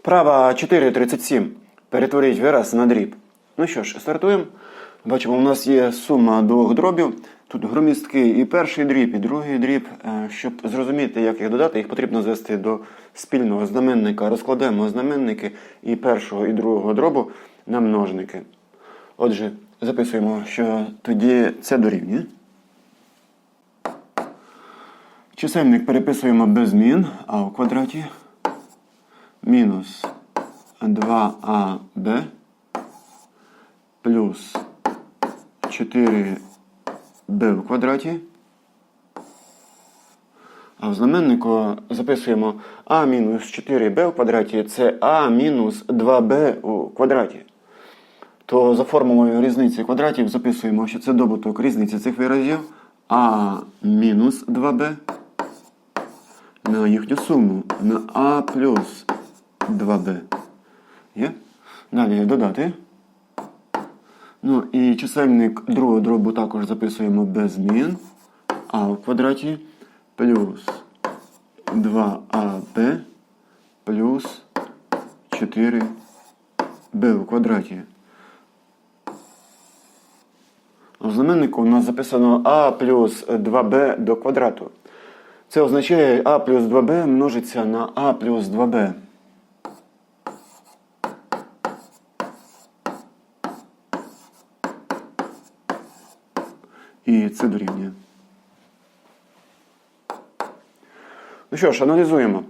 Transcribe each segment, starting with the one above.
Вправа 4.37. Перетворіть вираз на дріб. Ну що ж, стартуємо. Бачимо, у нас є сума двох дробів. Тут громістки і перший дріб, і другий дріб. Е, Щоб зрозуміти, як їх додати, їх потрібно звести до спільного знаменника. Розкладемо знаменники і першого, і другого дробу на множники. Отже, записуємо, що тоді це дорівнює. Чисельник переписуємо без змін, а в квадраті мінус 2аб плюс 4b в квадраті. А в знаменнику записуємо а мінус 4b в квадраті це а мінус 2b у квадраті. То за формулою різниці квадратів записуємо, що це добуток різниці цих виразів а мінус 2b на їхню суму на а плюс 2b. Є? Далі додати. Ну і чисельник другого дробу також записуємо без змін. А в квадраті плюс 2аб плюс 4b в квадраті. В знаменнику у нас записано а плюс 2b до квадрату. Це означає а плюс 2b множиться на а плюс 2b. Це дорівнює. Ну що ж, аналізуємо.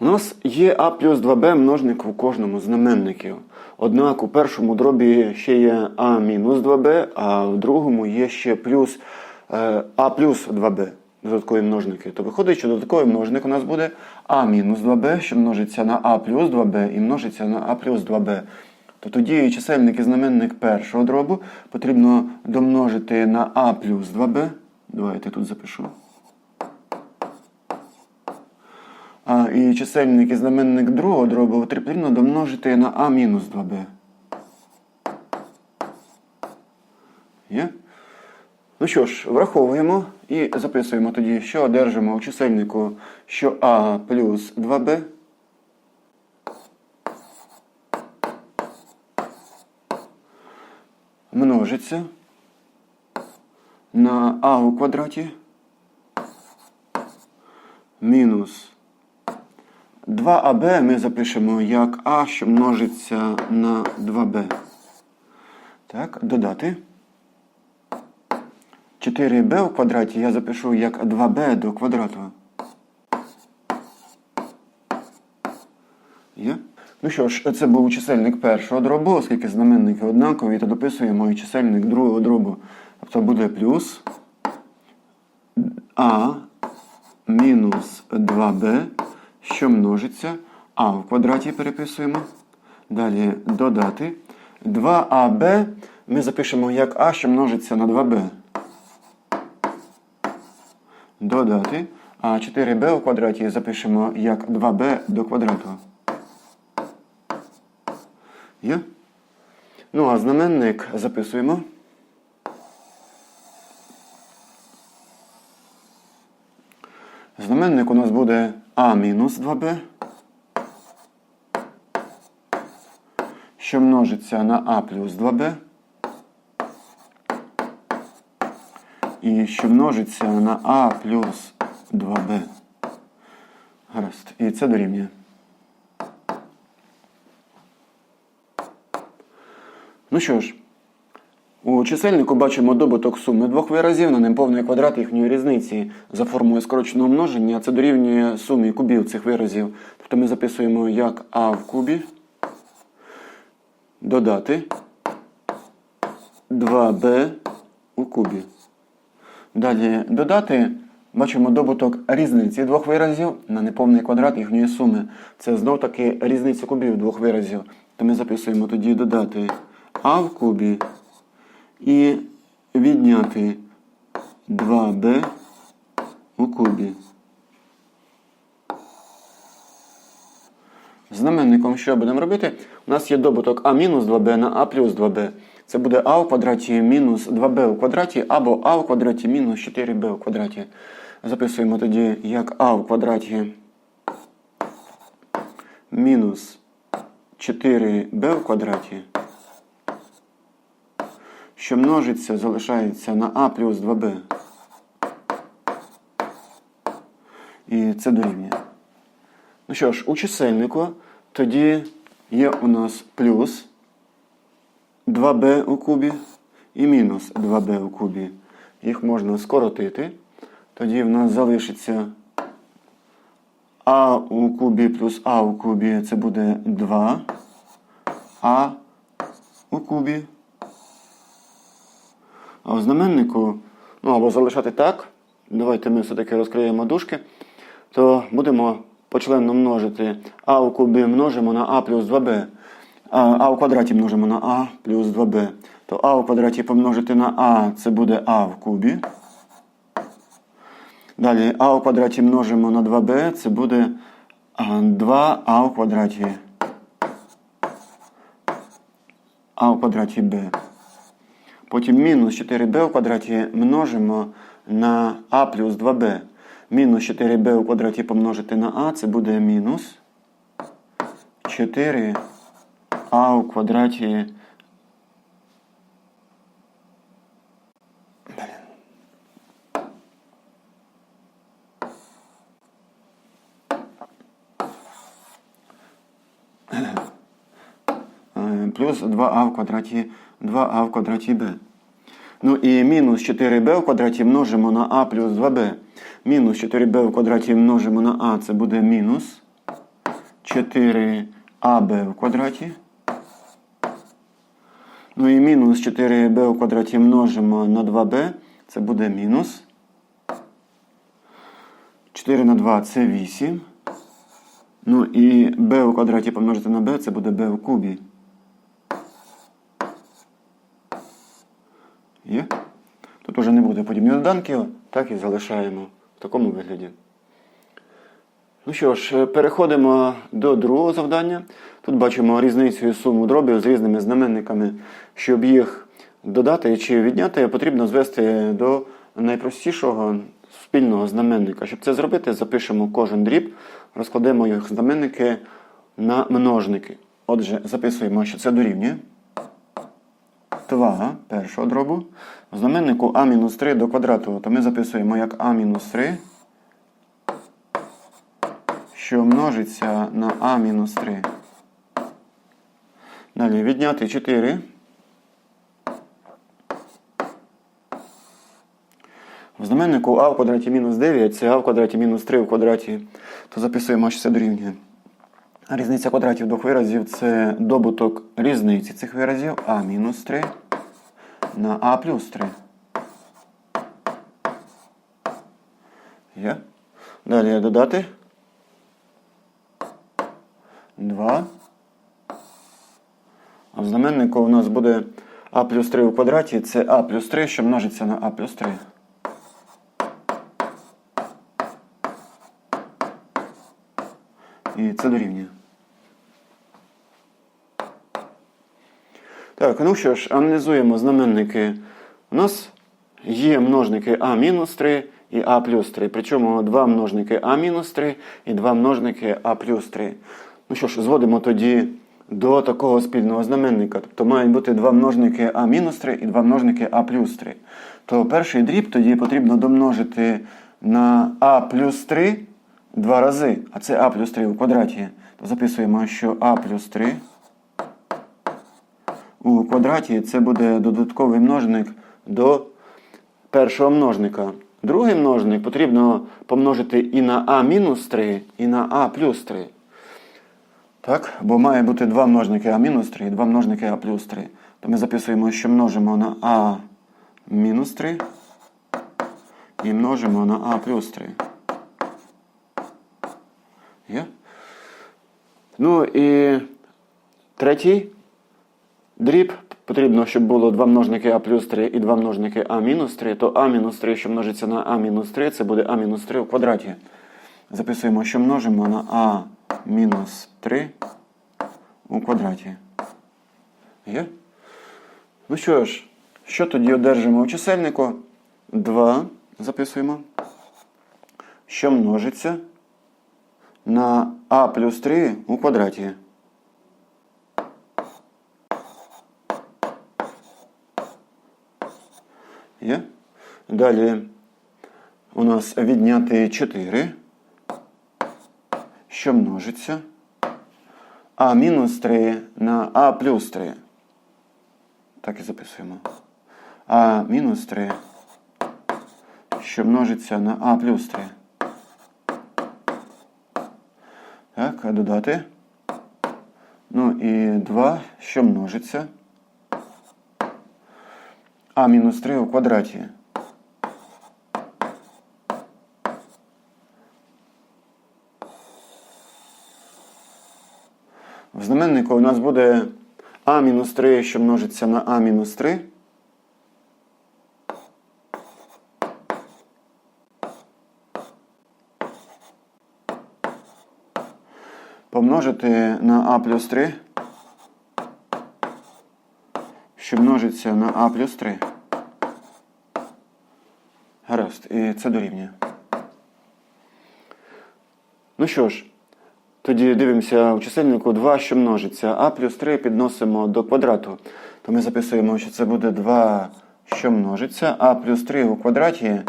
У нас є а плюс 2b множник у кожному з знаменників. Однак у першому дробі ще є а мінус 2b, а в другому є ще плюс е, а плюс 2b. Додаткові множники. То виходить, що додатковий множник у нас буде а мінус 2b, що множиться на а плюс 2b і множиться на а плюс 2b. То тоді чисельник і знаменник першого дробу потрібно домножити на а плюс 2b. Давайте тут запишу. А, і чисельник і знаменник другого дробу потрібно домножити на а мінус 2b. Є? Ну що ж, враховуємо і записуємо тоді, що одержимо у чисельнику, що а плюс 2b. Множиться на а у квадраті мінус 2аб ми запишемо як а, що множиться на 2b. Так, додати. 4b у квадраті я запишу як 2b до квадрату. Є? Ну що ж, це був чисельник першого дробу, оскільки знаменники однакові, то дописуємо і чисельник другого дробу. Тобто буде плюс а мінус 2b, що множиться, а в квадраті переписуємо. Далі додати. 2аб ми запишемо як а, що множиться на 2b. Додати. А 4b у квадраті запишемо як 2b до квадрату. Є? Ну, а знаменник записуємо. Знаменник у нас буде А мінус 2b, що множиться на А плюс 2b. І що множиться на А плюс 2b. Гаразд. І це дорівнює. Ну що ж, у чисельнику бачимо добуток суми двох виразів на неповний квадрат їхньої різниці за формулою скороченого множення. Це дорівнює сумі кубів цих виразів. Тобто ми записуємо як А в кубі додати 2b у кубі. Далі додати, бачимо добуток різниці двох виразів на неповний квадрат їхньої суми. Це знов таки різниця кубів двох виразів. То ми записуємо тоді додати а в кубі і відняти 2b у кубі. Знаменником що будемо робити? У нас є добуток а мінус 2b на а плюс 2b. Це буде а у квадраті мінус 2b у квадраті або а у квадраті мінус 4b у квадраті. Записуємо тоді як а в квадраті мінус 4b в квадраті, що множиться, залишається на а плюс 2b. І це дорівнює. Ну що ж, у чисельнику тоді є у нас плюс 2b у кубі і мінус 2b у кубі. Їх можна скоротити. Тоді в нас залишиться а у кубі плюс а у кубі це буде 2. А у кубі. А у знаменнику, ну або залишати так. Давайте ми все-таки розкриємо дужки. То будемо почленно множити а у кубі множимо на а плюс 2b. А, а у квадраті множимо на а плюс 2b. То а у квадраті помножити на а це буде а в кубі. Далі а у квадраті множимо на 2b, це буде 2а у квадраті. а у квадраті b. Потім мінус 4b у квадраті множимо на а плюс 2b. Мінус 4b у квадраті помножити на а, це буде мінус 4а у квадраті. Е, Плюс 2а в квадраті 2а в квадраті b. Ну і мінус 4b в квадраті множимо на а плюс 2b. Мінус 4b в квадраті множимо на а, це буде мінус 4аб в квадраті. Ну і мінус 4b в квадраті множимо на 2b, це буде мінус. 4 на 2 це 8. Ну і b у квадраті помножити на b, це буде b в кубі. Є? Тут уже не буде подібних доданків, так і залишаємо в такому вигляді. Ну що ж, е, переходимо до другого завдання. Тут бачимо різницю і суму дробів з різними знаменниками. Щоб їх додати чи відняти, потрібно звести до найпростішого спільного знаменника. Щоб це зробити, запишемо кожен дріб, розкладемо їх знаменники на множники. Отже, записуємо, що це дорівнює. 2 першого дробу. В знаменнику а-3 до квадрату, то ми записуємо як а-3, що множиться на а-3. Далі відняти 4. В знаменнику а в квадраті мінус 9 це а в квадраті мінус 3 в квадраті, то записуємо, що це дорівнює. Різниця квадратів двох виразів це добуток різниці цих виразів а мінус 3 на а плюс 3. Є. Далі додати 2. А в знаменнику у нас буде а плюс 3 у квадраті, це а плюс 3, що множиться на а плюс 3. І це дорівнює. Так, ну що ж, аналізуємо знаменники. У нас є множники А-3 і а плюс 3. Причому два множники А-3 і два множники а плюс 3. Ну що ж, зводимо тоді до такого спільного знаменника. Тобто мають бути два множники А-3 і два множники а плюс 3. То перший дріб тоді потрібно домножити на а плюс 3 два рази, а це а плюс 3 у квадраті. То записуємо, що а плюс 3 у квадраті це буде додатковий множник до першого множника. Другий множник потрібно помножити і на а мінус 3, і на а плюс 3. Так? Бо має бути два множники а мінус 3 і два множники а плюс 3. То ми записуємо, що множимо на а мінус 3 і множимо на а плюс 3. Ну і третій дріб. Потрібно, щоб було два множники а плюс 3 і два множники а мінус 3, то а мінус 3, що множиться на а мінус 3, це буде а мінус 3 у квадраті. Записуємо, що множимо на а мінус 3 у квадраті. Є? Ну що ж, що тоді одержимо у чисельнику? 2 записуємо. Що множиться на а плюс 3 у квадраті. Є? Далі у нас відняти 4, що множиться. А мінус 3 на А плюс 3. Так і записуємо. А мінус 3, що множиться на А плюс 3. Так, додати. Ну і 2, що множиться. А мінус 3 у квадраті. В знаменнику у нас буде А мінус 3, що множиться на А мінус 3. Помножити на А плюс 3, що множиться на А плюс 3. Гаразд, і це дорівнює. Ну що ж, тоді дивимося у чисельнику 2, що множиться. А плюс 3 підносимо до квадрату. То ми записуємо, що це буде 2, що множиться. А плюс 3 у квадраті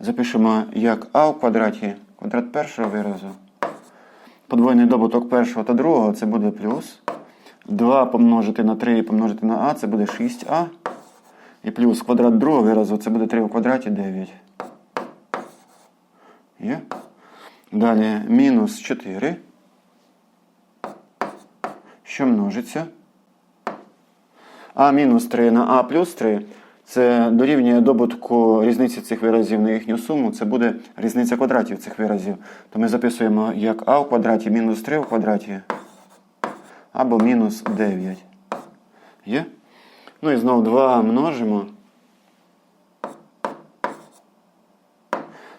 запишемо як А у квадраті, квадрат першого виразу. Подвоєний добуток першого та другого це буде плюс. 2 помножити на 3 і помножити на А це буде 6А. І плюс квадрат другого виразу це буде 3 у квадраті 9. Є? Далі мінус 4. Що множиться? А мінус 3 на А плюс 3 це дорівнює добутку різниці цих виразів на їхню суму. Це буде різниця квадратів цих виразів. То ми записуємо як А в квадраті мінус 3 в квадраті або мінус 9. Є? Ну і знову 2 множимо.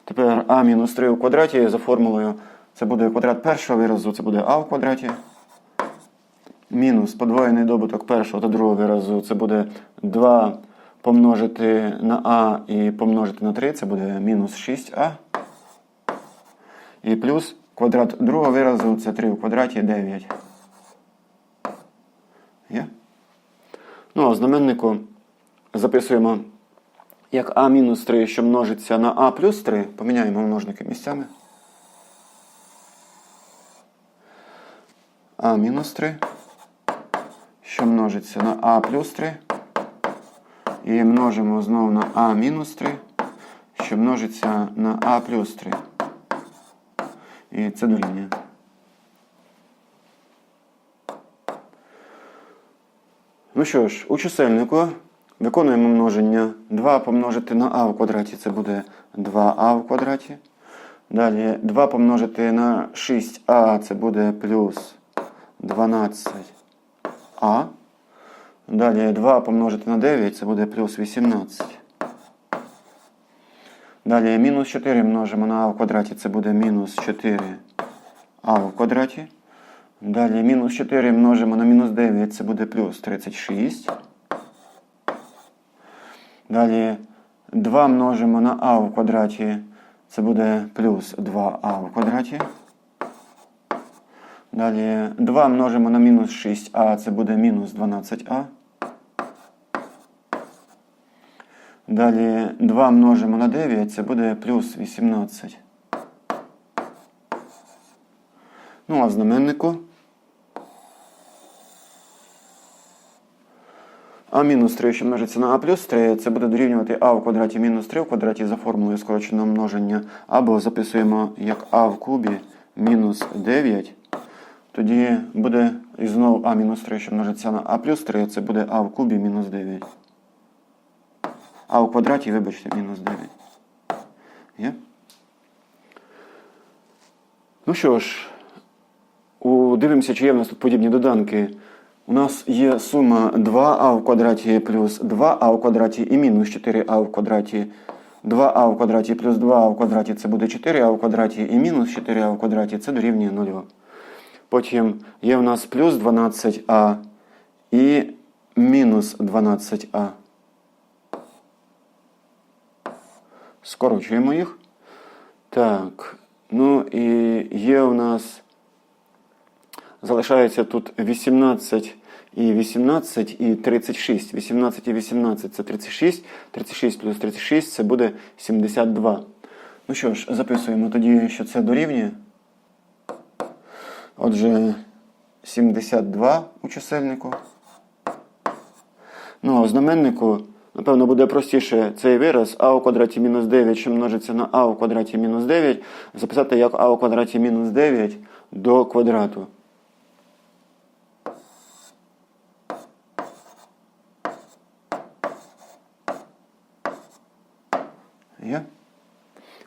Тепер А мінус 3 у квадраті за формулою. Це буде квадрат першого виразу, це буде А в квадраті. Мінус подвоєний добуток першого та другого виразу це буде 2 помножити на А і помножити на 3, це буде мінус 6А. І плюс квадрат другого виразу це 3 у квадраті 9. Є? Ну, а знаменнику записуємо як А мінус 3, що множиться на А плюс 3. Поміняємо множники місцями. А мінус 3, що множиться на А плюс 3. І множимо знову на А мінус 3, що множиться на А плюс 3. І це дорівнює. Ну що ж, у чисельнику виконуємо множення. 2 помножити на а в квадраті це буде 2а в квадраті. Далі 2 помножити на 6а це буде плюс 12а. Далі 2 помножити на 9 це буде плюс 18. Далі мінус 4 множимо на а в квадраті це буде мінус 4а в квадраті. Далі мінус 4 множимо на мінус 9, це буде плюс 36. Далі 2 множимо на а в квадраті, це буде плюс 2а в квадраті. Далі 2 множимо на мінус 6а, це буде мінус 12а. Далі 2 множимо на 9, це буде плюс 18. Ну, а в знаменнику А мінус 3, що множиться на А плюс 3, це буде дорівнювати А в квадраті мінус 3 в квадраті за формулою скороченого множення. Або записуємо як А в кубі мінус 9. Тоді буде і знову А мінус 3, що множиться на А плюс 3, це буде А в кубі мінус 9. А в квадраті, вибачте, мінус 9. Є? Ну що ж, дивимося, чи є в нас тут подібні доданки. У нас є сума 2а в квадраті плюс 2а в квадраті і мінус 4а в квадраті. 2а в квадраті плюс 2а в квадраті це буде 4а в квадраті і мінус 4а в квадраті це дорівнює 0. Потім є у нас плюс 12а і мінус 12а. Скорочуємо їх. Так, Ну і є у нас. Залишається тут 18 і 18 і 36. 18 і 18 це 36. 36 плюс 36 це буде 72. Ну що ж, записуємо тоді, що це дорівнює. Отже, 72 у чисельнику. Ну, а у знаменнику, напевно, буде простіше цей вираз а у квадраті мінус 9, що множиться на а у квадраті мінус 9, записати як а у квадраті мінус 9 до квадрату. Є?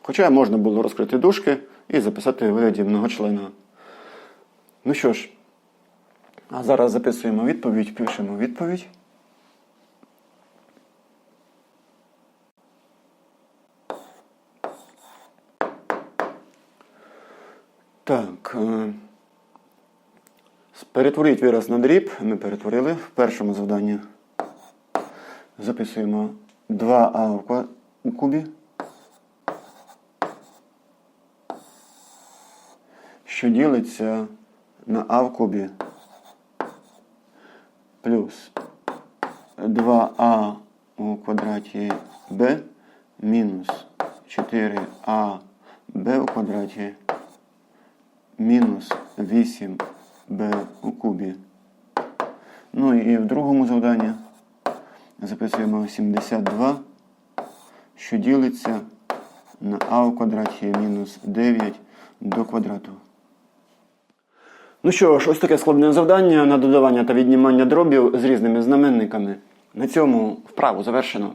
Хоча можна було розкрити дужки і записати вигляді многочлена. Ну що ж, а зараз записуємо відповідь, пишемо відповідь. Так. е, Перетворіть вираз на дріб. Ми перетворили в першому завданні. Записуємо 2а у кубі. Що ділиться на а в кубі. Плюс 2а у квадраті b мінус 4а b у квадраті мінус 8b у кубі. Ну і в другому завданні записуємо 72, що ділиться на а у квадраті мінус 9 до квадрату. Ну що ж, ось таке складне завдання на додавання та віднімання дробів з різними знаменниками. На цьому вправу завершено.